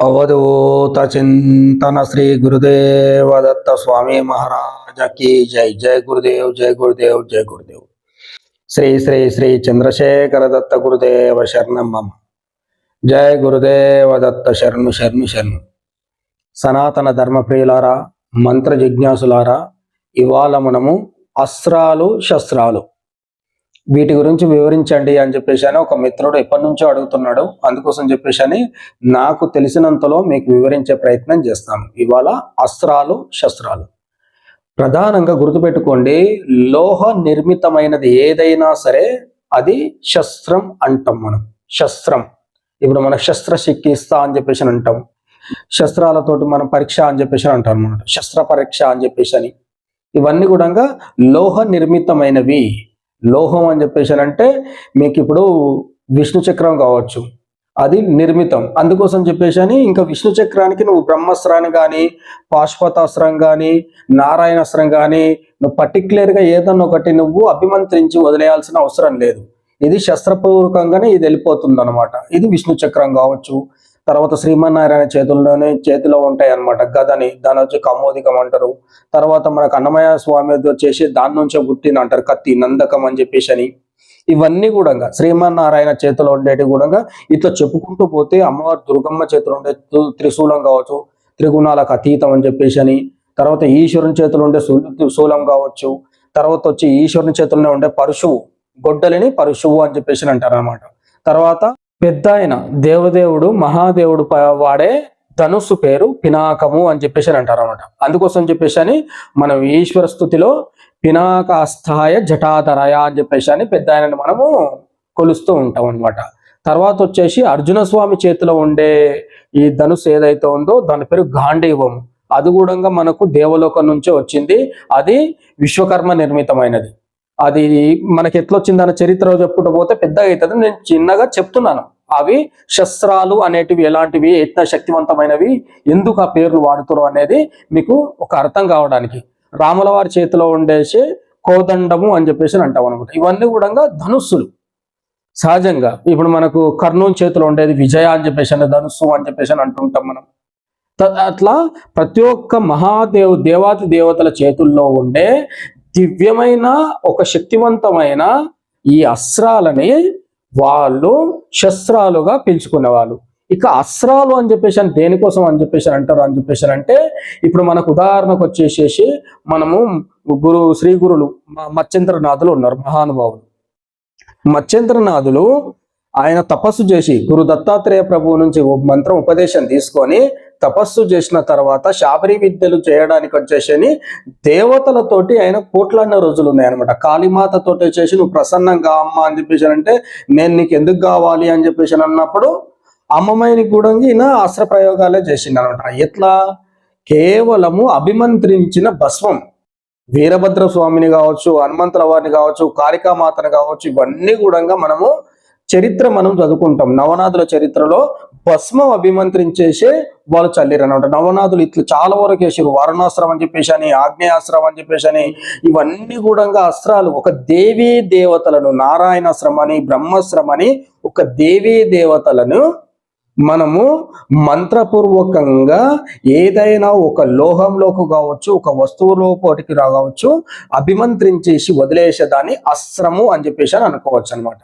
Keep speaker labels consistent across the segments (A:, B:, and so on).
A: అవధూత చింతన శ్రీ గురుదేవ దత్త స్వామి మహారాజ జై జై గురుదేవ్ జై గురుదేవ్ జై గురుదేవ్ శ్రీ శ్రీ శ్రీ చంద్రశేఖర దత్త గురుదేవ శరణం మమ జై గురుదేవ దత్త శర్ణు శరణు శర్ణు సనాతన ధర్మప్రియులారా మంత్ర జిజ్ఞాసులారా ఇవాళ మనము అస్త్రాలు శస్త్రాలు। వీటి గురించి వివరించండి అని చెప్పేసి అని ఒక మిత్రుడు ఎప్పటి నుంచో అడుగుతున్నాడు. అందుకోసం చెప్పేసి అని నాకు తెలిసినంతలో మీకు వివరించే ప్రయత్నం చేస్తాను. ఇవాళ అస్త్రాలు శస్త్రాలు. ప్రధానంగా గుర్తుపెట్టుకోండి లోహ నిర్మితమైనది ఏదైనా సరే అది శస్త్రం అంటాం మనం. శస్త్రం. ఇప్పుడు మన శస్త్ర చికిత్స అని చెప్పేసి అని అంటాం. శస్త్రాలతోటి మనం పరీక్ష అని చెప్పేసి అని అంటాం అనమాట శస్త్ర పరీక్ష అని చెప్పేసి అని. ఇవన్నీ కూడా లోహ నిర్మితమైనవి. లోహం అని చెప్పేసి అంటే మీకు ఇప్పుడు విష్ణు చక్రం కావచ్చు. అది నిర్మితం. అందుకోసం చెప్పేసి అని ఇంకా విష్ణు చక్రానికి నువ్వు బ్రహ్మాస్త్రాన్ని కానీ పాశుపతాస్త్రం కానీ నారాయణాస్త్రం కానీ నువ్వు పర్టికులర్గా ఏదన్నా ఒకటి నువ్వు అభిమంత్రించి వదిలేయాల్సిన అవసరం లేదు. ఇది శస్త్రపూర్వకంగానే ఇది వెళ్ళిపోతుంది అనమాట ఇది విష్ణు చక్రం కావచ్చు. తర్వాత శ్రీమన్నారాయణ చేతుల్లోనే చేతిలో ఉంటాయి అనమాట గదని దాని వచ్చి కమోదికం అంటారు. తర్వాత మనకు అన్నమయ్య స్వామి వచ్చేసి దాని నుంచే పుట్టిన అంటారు. కత్తి నందకం అని చెప్పేసి అని. ఇవన్నీ కూడా శ్రీమన్నారాయణ చేతిలో ఉండేటి కూడా ఇట్లా చెప్పుకుంటూ పోతే అమ్మవారి దుర్గమ్మ చేతిలో ఉండే త్రిశూలం కావచ్చు త్రిగుణాలకు అతీతం అని చెప్పేసి అని. తర్వాత ఈశ్వరుని చేతిలో ఉండే శూలం కావచ్చు. తర్వాత వచ్చి ఈశ్వరుని చేతుల్లో ఉండే పరశువు గొడ్డలిని పరశువు అని చెప్పేసి అంటారు అనమాట తర్వాత పెద్ద ఆయన దేవదేవుడు మహాదేవుడు వాడే ధనుస్సు పేరు పినాకము అని చెప్పేసి అని అంటారు అనమాట అందుకోసం చెప్పేసి అని మనం ఈశ్వర స్థుతిలో పినాకాస్థాయ జటాధరాయ అని చెప్పేసి అని పెద్ద ఆయనని మనము కొలుస్తూ ఉంటాం అనమాట తర్వాత వచ్చేసి అర్జున స్వామి చేతిలో ఉండే ఈ ధనుసు ఏదైతే ఉందో దాని పేరు గాంధీవం. అది కూడా మనకు దేవలోకం నుంచే వచ్చింది. అది విశ్వకర్మ నిర్మితమైనది. అది మనకి ఎట్లొచ్చిందన్న చరిత్ర చెప్పుకుంటూ పోతే పెద్దగా అవుతుంది. నేను చిన్నగా చెప్తున్నాను. అవి శస్త్రాలు అనేటివి ఎలాంటివి ఎంత శక్తివంతమైనవి ఎందుకు ఆ పేర్లు వాడుతురు అనేది మీకు ఒక అర్థం కావడానికి. రాముల వారి చేతిలో ఉండేసి కోదండము అని చెప్పేసి అంటాం అనమాట ఇవన్నీ కూడా ధనుస్సులు. సహజంగా ఇప్పుడు మనకు కర్నూలు చేతిలో ఉండేది విజయ అని చెప్పేసి అని ధనుస్సు అని చెప్పేసి అని అంటుంటాం మనం. అట్లా ప్రతి ఒక్క మహాదేవ్ దేవాతి దేవతల చేతుల్లో ఉండే దివ్యమైన ఒక శక్తివంతమైన ఈ అస్త్రాలని వాళ్ళు శస్త్రాలుగా పిలుచుకునేవాళ్ళు. ఇక అస్త్రాలు అని చెప్పేసి అని దేనికోసం అని చెప్పేసి అంటారు? అని చెప్పేసి అంటే ఇప్పుడు మనకు ఉదాహరణకు వచ్చేసేసి మనము గురు శ్రీ గురులు మ- మత్స్యంద్రనాథులు ఉన్నారు మహానుభావులు. మత్స్యంద్రనాథులు ఆయన తపస్సు చేసి గురు దత్తాత్రేయ ప్రభువు నుంచి మంత్రం ఉపదేశం తీసుకొని తపస్సు చేసిన తర్వాత శాబరి విద్యలు చేయడానికి వచ్చేసి దేవతలతోటి ఆయన కోట్లాడిన రోజులు ఉన్నాయి అనమాట కాళీమాతతో చేసి నువ్వు ప్రసన్నంగా అమ్మ అని చెప్పేసి అంటే నేను నీకు ఎందుకు కావాలి అని చెప్పేసి అన్నప్పుడు అమ్మమ్మని కూడా ఈయన అస్త్ర ప్రయోగాలే చేసిండు అనమాట ఎట్లా? కేవలము అభిమంత్రించిన భస్వం వీరభద్ర స్వామిని కావచ్చు హనుమంతుల వారిని కావచ్చు కాళికామాతను కావచ్చు ఇవన్నీ కూడా మనము చరిత్ర మనం చదువుకుంటాం. నవనాథుల చరిత్రలో భస్మం అభిమంత్రించేసే వాళ్ళు చల్లిరు అనమాట నవనాథులు ఇట్లా చాలా వరకు వేసారు వరుణాస్త్రం అని చెప్పేసి అని ఆగ్నేయాస్త్రం అని చెప్పేసి అని ఇవన్నీ కూడా అస్త్రాలు. ఒక దేవీ దేవతలను నారాయణాశ్రమని అని ఒక దేవీ దేవతలను మనము మంత్రపూర్వకంగా ఏదైనా ఒక లోహంలోకి కావచ్చు ఒక వస్తువులోకి రావచ్చు అభిమంత్రించేసి వదిలేసేదాన్ని అస్త్రము అని చెప్పేసి అని అనుకోవచ్చు అనమాట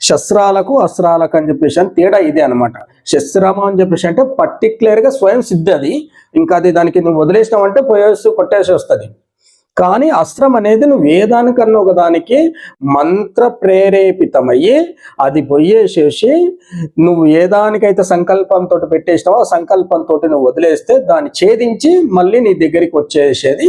A: శస్త్రాలకు అస్త్రాలకు అని చెప్పేసి అని తేడా ఇదే అనమాట శస్త్రము అని చెప్పేసి అంటే పర్టిక్యులర్గా స్వయం సిద్ధది. ఇంకా అది దానికి నువ్వు వదిలేసినావంటే పోయేసి కొట్టేసి వస్తుంది. కానీ అస్త్రం అనేది నువ్వు ఏ దానికన్నా ఒక దానికి మంత్ర ప్రేరేపితమయ్యి అది పొయ్యేసేసి నువ్వు ఏ దానికైతే సంకల్పంతో పెట్టేసినావో ఆ సంకల్పంతో నువ్వు వదిలేస్తే దాన్ని ఛేదించి మళ్ళీ నీ దగ్గరికి వచ్చేసేది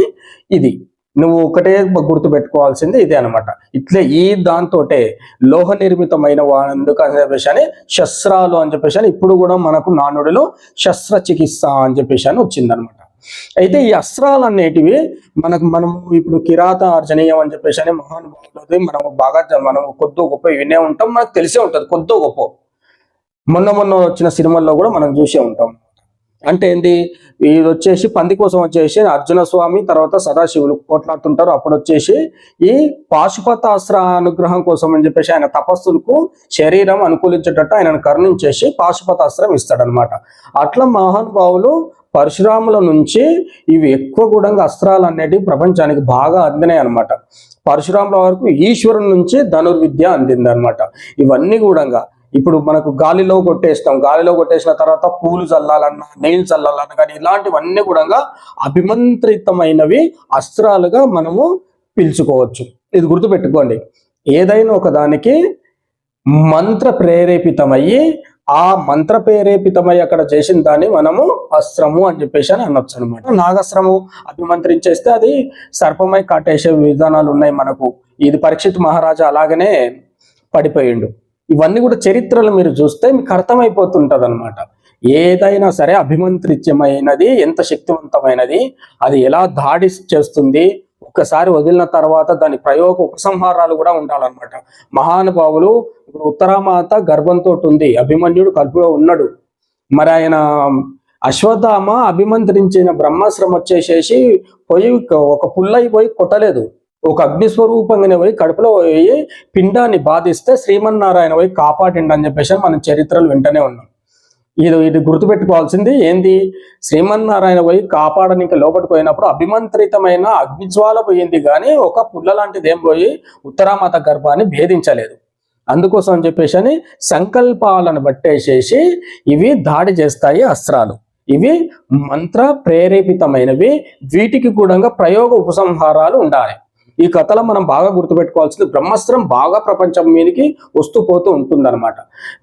A: ఇది. నువ్వు ఒకటే గుర్తు పెట్టుకోవాల్సింది ఇదే అనమాట ఇట్లే ఈ దాంతోటే లోహ నిర్మితమైన అందుకు అని చెప్పేసి అని శస్త్రాలు అని చెప్పేసి అని ఇప్పుడు కూడా మనకు నానుడిలో శస్త్రచికిత్స అని చెప్పేసి అని వచ్చిందనమాట అయితే ఈ అస్త్రాలు అనేటివి మనకు మనము ఇప్పుడు కిరాత అర్జనీయం అని చెప్పేసి అని మహానుభావులది మనం బాగా మనం కొద్దో గొప్ప వినే ఉంటాం. మనకు తెలిసే ఉంటుంది కొద్దో గొప్ప. మొన్న మొన్న వచ్చిన సినిమాల్లో కూడా మనం చూసే ఉంటాం. అంటే ఏంది? ఇది వచ్చేసి పంది కోసం వచ్చేసి అర్జున స్వామి తర్వాత సదాశివులు కొట్లాడుతుంటారు అప్పుడు వచ్చేసి ఈ పాశుపతాస్త్ర అనుగ్రహం కోసం అని చెప్పేసి ఆయన తపస్సులకు శరీరం అనుకూలించేటట్టు ఆయనను కరుణించేసి పాశుపతాస్త్రం ఇస్తాడనమాట అట్లా మహానుభావులు పరశురాముల నుంచి ఇవి ఎక్కువ కూడా అస్త్రాలు అనేటివి ప్రపంచానికి బాగా అందినాయి అనమాట పరశురాముల వరకు ఈశ్వరుని నుంచి ధనుర్విద్య అందింది అనమాట ఇవన్నీ కూడా ఇప్పుడు మనకు గాలిలో కొట్టేస్తాం. గాలిలో కొట్టేసిన తర్వాత పూలు చల్లాలన్నా నెయిల్ చల్లాలన్నా కానీ ఇలాంటివన్నీ కూడా అభిమంత్రితమైనవి అస్త్రాలుగా మనము పిలుచుకోవచ్చు. ఇది గుర్తుపెట్టుకోండి. ఏదైనా ఒక దానికి మంత్ర ప్రేరేపితమయ్యి ఆ మంత్ర ప్రేరేపితమై అక్కడ చేసిన దాన్ని మనము అస్త్రము అని చెప్పేసి అని అనొచ్చు అనమాట నాగస్త్రము అభిమంత్రించేస్తే అది సర్పమై కాటేసే విధానాలు ఉన్నాయి మనకు. ఇది పరీక్షిత్ మహారాజా అలాగనే పడిపోయిండు. ఇవన్నీ కూడా చరిత్రలు మీరు చూస్తే మీకు అర్థమైపోతుంటది అనమాట ఏదైనా సరే అభిమంత్రిత్యమైనది ఎంత శక్తివంతమైనది అది ఎలా దాడి చేస్తుంది ఒక్కసారి వదిలిన తర్వాత దాని ప్రయోగ ఉపసంహారాలు కూడా ఉండాలన్నమాట. మహానుభావులు ఇప్పుడు ఉత్తరామాత గర్భంతో ఉంది అభిమన్యుడు కడుపులో ఉన్నాడు. మరి ఆయన అశ్వత్థామ అభిమంత్రించిన బ్రహ్మాశ్రం వచ్చేసేసి పోయి ఒక పుల్లైపోయి కొట్టలేదు. ఒక అగ్నిస్వరూపంగానే పోయి కడుపులో పోయి పిండాన్ని బాధిస్తే శ్రీమన్నారాయణ పోయి కాపాడిండి అని చెప్పేసి మనం చరిత్రలు వింటనే ఉన్నాం. ఇది ఇది గుర్తుపెట్టుకోవాల్సింది ఏంది? శ్రీమన్నారాయణ పోయి కాపాడనికి లోపలికి పోయినప్పుడు అభిమంత్రితమైన అగ్నిజ్వాల పోయింది కానీ ఒక పుల్ల లాంటిది ఏం పోయి ఉత్తరామత గర్భాన్ని భేదించలేదు. అందుకోసం అని చెప్పేసి అని సంకల్పాలను బట్టేసేసి ఇవి దాడి చేస్తాయి అస్త్రాలు. ఇవి మంత్ర ప్రేరేపితమైనవి. వీటికి కూడా ప్రయోగ ఉపసంహారాలు ఉండాలి. ఈ కథలో మనం బాగా గుర్తుపెట్టుకోవాల్సింది బ్రహ్మాస్త్రం బాగా ప్రపంచం మీదకి వస్తూ పోతూ ఉంటుందన్నమాట.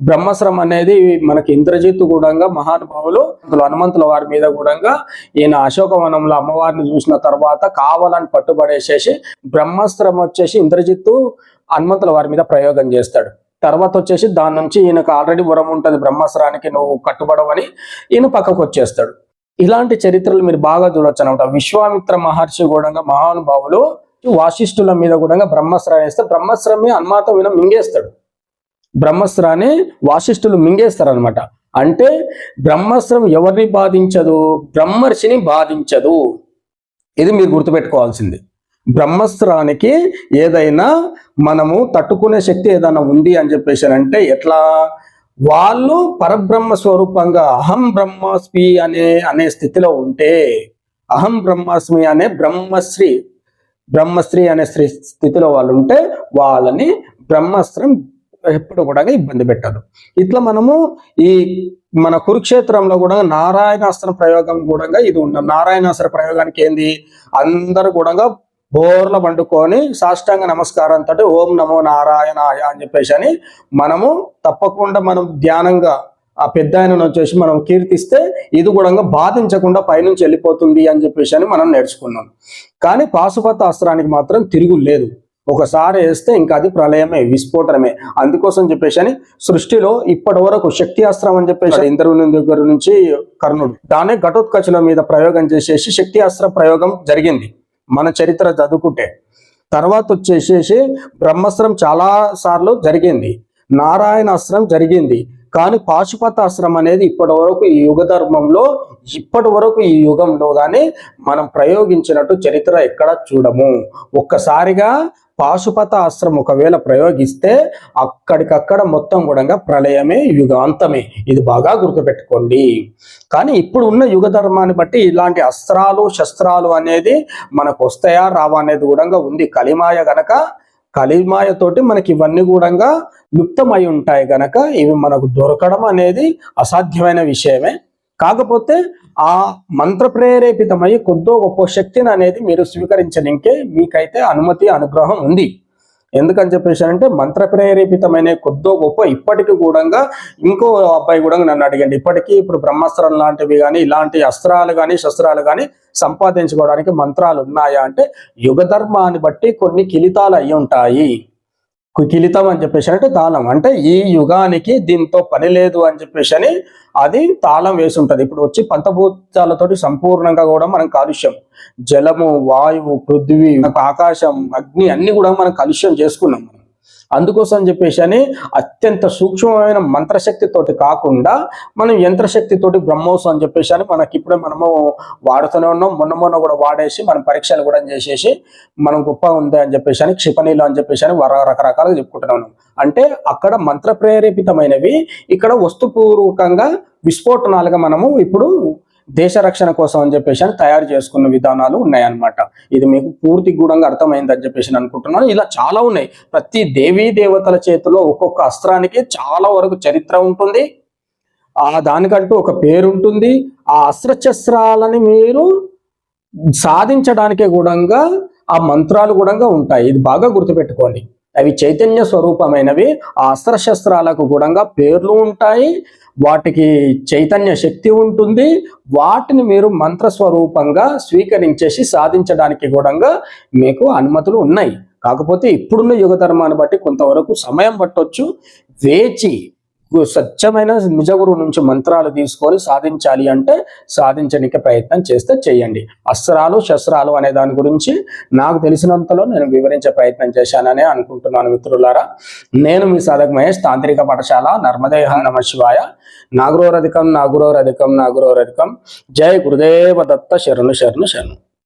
A: బ్రహ్మాస్త్రం అనేది మనకి ఇంద్రజిత్ కూడా మహానుభావులు అందులో హనుమంతుల వారి మీద కూడా ఈయన అశోకవనంలో అమ్మవారిని చూసిన తర్వాత కావాలని పట్టుబడేసేసి బ్రహ్మాస్త్రం వచ్చేసి ఇంద్రజిత్తు హనుమంతుల వారి మీద ప్రయోగం చేస్తాడు. తర్వాత వచ్చేసి దాని నుంచి ఈయనకు ఆల్రెడీ వరం ఉంటుంది బ్రహ్మాస్త్రానికి నువ్వు కట్టుబడవని ఈయన పక్కకు వచ్చేస్తాడు. ఇలాంటి చరిత్రలు మీరు బాగా చూడొచ్చు అనమాట విశ్వామిత్ర మహర్షి కూడా మహానుభావులు వాసిష్ఠుల మీద కూడా బ్రహ్మాస్త్రాన్ని వేస్తే బ్రహ్మాస్త్రమే అన్మాత విన మింగేస్తాడు. బ్రహ్మాస్త్రాన్ని వాసిష్ఠులు మింగేస్తారు అనమాట అంటే బ్రహ్మాస్త్రం ఎవరిని బాధించదు? బ్రహ్మర్షిని బాధించదు. ఇది మీరు గుర్తుపెట్టుకోవాల్సింది. బ్రహ్మస్త్రానికి ఏదైనా మనము తట్టుకునే శక్తి ఏదైనా ఉంది అని చెప్పేసి అంటే ఎట్లా? వాళ్ళు పరబ్రహ్మ స్వరూపంగా అహం బ్రహ్మాస్మి అనే అనే స్థితిలో ఉంటే అహం బ్రహ్మాస్మి అనే బ్రహ్మశ్రీ బ్రహ్మశ్రీ అనే స్త్రీ స్థితిలో వాళ్ళు ఉంటే వాళ్ళని బ్రహ్మాస్త్రం ఎప్పుడు కూడా ఇబ్బంది పెట్టదు. ఇట్లా మనము ఈ మన కురుక్షేత్రంలో కూడా నారాయణాస్త్ర ప్రయోగం కూడా ఇది ఉన్న నారాయణాస్త్ర ప్రయోగానికి ఏంది? అందరు కూడా బోర్ల పండుకొని సాష్టాంగ నమస్కారంతో ఓం నమో నారాయణాయ అని చెప్పేసి అని మనము తప్పకుండా మనం ధ్యానంగా ఆ పెద్ద ఆయనను వచ్చేసి మనం కీర్తిస్తే ఇది కూడా బాధించకుండా పైనుంచి వెళ్ళిపోతుంది అని చెప్పేసి అని మనం నేర్చుకున్నాం. కానీ పాశుపత అస్త్రానికి మాత్రం తిరుగు లేదు. ఒకసారి వేస్తే ఇంకా అది ప్రళయమే విస్ఫోటనమే. అందుకోసం చెప్పేసి అని సృష్టిలో ఇప్పటి వరకు శక్తి అస్త్రం అని చెప్పేసి ఇంద్రుని దగ్గర నుంచి కర్ణుడు దానే ఘటోత్కచుల మీద ప్రయోగం చేసేసి శక్తి అస్త్ర ప్రయోగం జరిగింది మన చరిత్ర చదువుకుంటే. తర్వాత వచ్చేసేసి బ్రహ్మాస్త్రం చాలా సార్లు జరిగింది. నారాయణ అస్త్రం జరిగింది. కానీ పాశుపతాశ్రమం అనేది ఇప్పటి వరకు ఈ యుగ ధర్మంలో ఇప్పటి వరకు ఈ యుగంలో కానీ మనం ప్రయోగించినట్టు చరిత్ర ఎక్కడ చూడము. ఒక్కసారిగా పాశుపత ఆశ్రమం ఒకవేళ ప్రయోగిస్తే అక్కడికక్కడ మొత్తం కూడా ప్రళయమే యుగాంతమే. ఇది బాగా గుర్తుపెట్టుకోండి. కానీ ఇప్పుడు ఉన్న యుగ ధర్మాన్ని బట్టి ఇలాంటి అస్త్రాలు శస్త్రాలు అనేది మనకు వస్తాయా రావా అనేది కూడా ఉంది. కలిమాయ గనక కలిమాయతోటి మనకి ఇవన్నీ కూడా లుప్తమై ఉంటాయి గనక ఇవి మనకు దొరకడం అనేది అసాధ్యమైన విషయమే. కాకపోతే ఆ మంత్ర ప్రేరేపితమై కొద్దో గొప్ప శక్తిని అనేది మీరు స్వీకరించడానికే మీకైతే అనుమతి అనుగ్రహం ఉంది. ఎందుకని చెప్పేసి అంటే మంత్ర ప్రేరేపితమైన కొద్దో గొప్ప ఇప్పటికి కూడా ఇంకో అబ్బాయి కూడా నన్ను అడిగండి. ఇప్పటికీ ఇప్పుడు బ్రహ్మాస్త్రం లాంటివి కానీ ఇలాంటి అస్త్రాలు కానీ శస్త్రాలు కానీ సంపాదించుకోవడానికి మంత్రాలు ఉన్నాయా అంటే యుగ ధర్మాన్ని బట్టి కొన్ని కిలితాలు అయి ఉంటాయి. కిలితం అని చెప్పేసి అంటే తాళం. అంటే ఈ యుగానికి దీంతో పని లేదు అని చెప్పేసి అని అది తాళం వేసి ఉంటుంది. ఇప్పుడు వచ్చి పంచభూతాలతోటి సంపూర్ణంగా కూడా మనం కాలుష్యం జలము వాయువు పృథ్వీ మనకు ఆకాశం అగ్ని అన్ని కూడా మనం కాలుష్యం చేసుకున్నాం మనం. అందుకోసం చెప్పేసి అని అత్యంత సూక్ష్మమైన మంత్రశక్తితోటి కాకుండా మనం యంత్రశక్తితోటి బ్రహ్మోత్సవం అని చెప్పేసి అని మనకి ఇప్పుడే మనము వాడుతూనే ఉన్నాం. మొన్న మొన్న కూడా వాడేసి మనం పరీక్షలు కూడా చేసేసి మనం గొప్ప ఉంది అని చెప్పేసి అని క్షిపణీలు అని చెప్పేసి అని రకరకాలుగా చెప్పుకుంటూనే ఉన్నాం. అంటే అక్కడ మంత్ర ప్రేరేపితమైనవి ఇక్కడ వస్తుపూర్వకంగా విస్ఫోటనాలుగా మనము ఇప్పుడు దేశ రక్షణ కోసం అని చెప్పేసి అని తయారు చేసుకున్న విధానాలు ఉన్నాయన్నమాట. ఇది మీకు పూర్తి గూఢంగా అర్థమైంది అని చెప్పేసి అనుకుంటున్నాను. ఇలా చాలా ఉన్నాయి. ప్రతి దేవీ దేవతల చేతిలో ఒక్కొక్క అస్త్రానికి చాలా వరకు చరిత్ర ఉంటుంది. ఆ దానికంటూ ఒక పేరు ఉంటుంది ఆ అస్త్రశస్త్రాలని మీరు సాధించడానికే కూడా ఆ మంత్రాలు కూడా ఉంటాయి. ఇది బాగా గుర్తుపెట్టుకోండి. అవి చైతన్య స్వరూపమైనవి ఆ అస్త్రశస్త్రాలకు కూడా పేర్లు ఉంటాయి వాటికి చైతన్య శక్తి ఉంటుంది వాటిని మీరు మంత్ర స్వరూపంగా స్వీకరించేసి సాధించడానికి కూడా మీకు అనుమతులు ఉన్నాయి. కాకపోతే ఇప్పుడున్న యుగ ధర్మాన్ని బట్టి కొంతవరకు సమయం పట్టొచ్చు. వేచి స్వచ్ఛమైన నిజగురు నుంచి మంత్రాలు తీసుకొని సాధించాలి అంటే సాధించడానికి ప్రయత్నం చేస్తే చేయండి. అస్త్రాలు శస్త్రాలు అనే దాని గురించి నాకు తెలిసినంతలో నేను వివరించే ప్రయత్నం చేశానని అనుకుంటున్నాను మిత్రులారా. నేను మీ సాధక మహేష్ తాంత్రిక పాఠశాల నర్మదేహ నమ శివాయ. నాగురోరధికం నాగురోరధికం నాగురోరధికం. జై గురుదేవ దత్త శరణు శరణు శరణు.